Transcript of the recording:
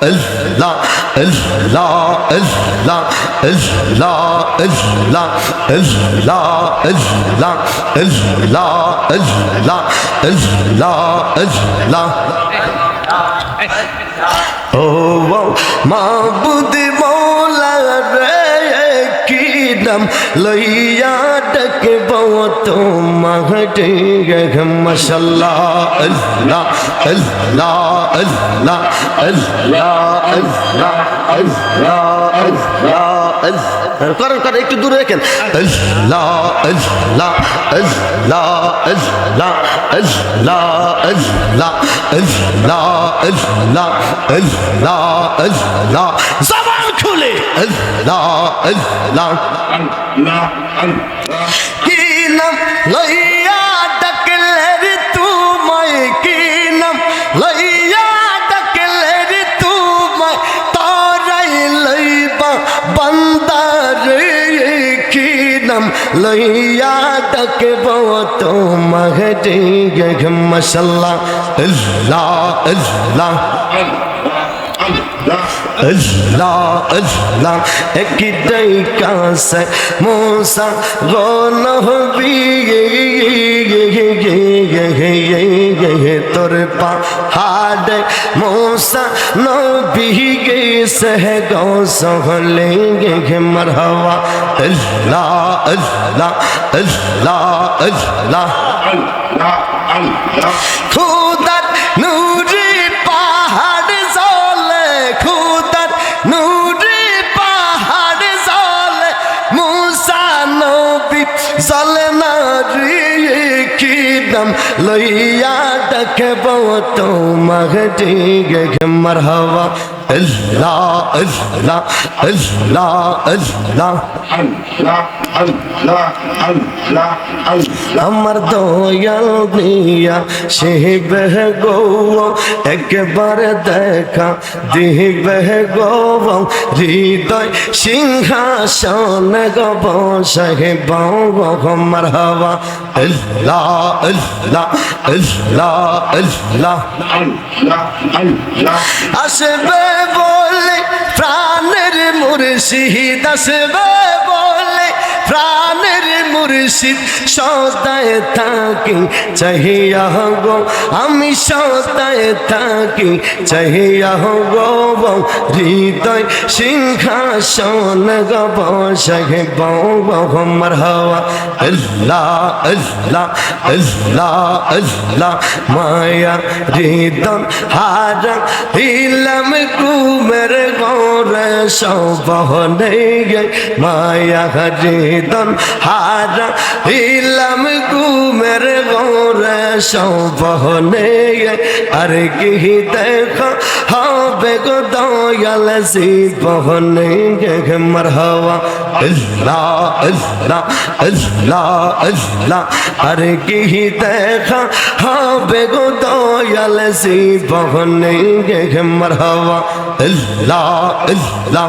আল্লাহ আল্লাহ আল্লাহ আল্লাহ আল্লাহ আল্লাহ আল্লাহ আল্লাহ আল্লাহ আল্লাহ আল্লাহ ও মাবুদ মৌলা রে কি নাম লইয়া ডাকব তোমাকে মশাল্লাহ আল্লাহ আল্লাহ আল্লাহ আল্লাহ আল্লাহ আল্লাহ আল্লাহ আল্লাহ করেন করেন একটু দূরে রেখেন আল্লাহ আল্লাহ আল্লাহ আল্লাহ আল্লাহ আল্লাহ আল্লাহ আল্লাহ আল্লাহ আল্লাহ জবান খুলে আল্লাহ আল্লাহ কি নাম লইয়া ডাকলে রে তোমায় কি নাম লইয়া ডাকলে রে তোমায় তারাই লইবা, বান্দারে কি নাম লইয়া ডাকব তোমাকে গে মশাল্লাহ, আল্লাহ আল্লাহ। Allah Allah ekidai kase Musa gona hobi ye ye ye ye ye ye তোর পাহাড় মোসা নবী গেছে গসলে গে মরহবা আল্লাহ আল্লাহ আল্লাহ আল্লাহ আল্লাহ আল্লাহ চলে না কি দম লইয়া দেখব তোমার দিগে মার হওয়া Allah, Allah, Allah, Allah. আমার দয়াল নিয়া শিবে গো একবারে দেখা দিবে গো হৃদয় সিংহাসন গব সহে বাব মর হওয়া। আল্লাহ আল্লাহ আল্লাহ আল্লাহ আল্লাহ। আসবে বলে প্রাণের মুর্শিদ আসবে বলে। প্রাণের মুর্শিদ সদায় থাকি, চাহিয়া গো আমি সদায় থাকি, চাহিয়া গো হৃদয় সিংহাসন গব, সহে বৌ মরহবা, আল্লাহ আল্লাহ আল্লাহ আল্লাহ, মায়া, হৃদয়, হারা, ইলাম কুমের গৌর সবহনে মায়া হৃদন হারা ইলাম কুমের গৌর সবহনে আর কি দেখ হবে গো দয়াল জীবনে। মরহবা, আল্লাহ আল্লাহ আল্লাহ আল্লাহ। আর কি দেখা হবে গো দয়াল জীবনে। মরহবা আল্লাহ আল্লাহ।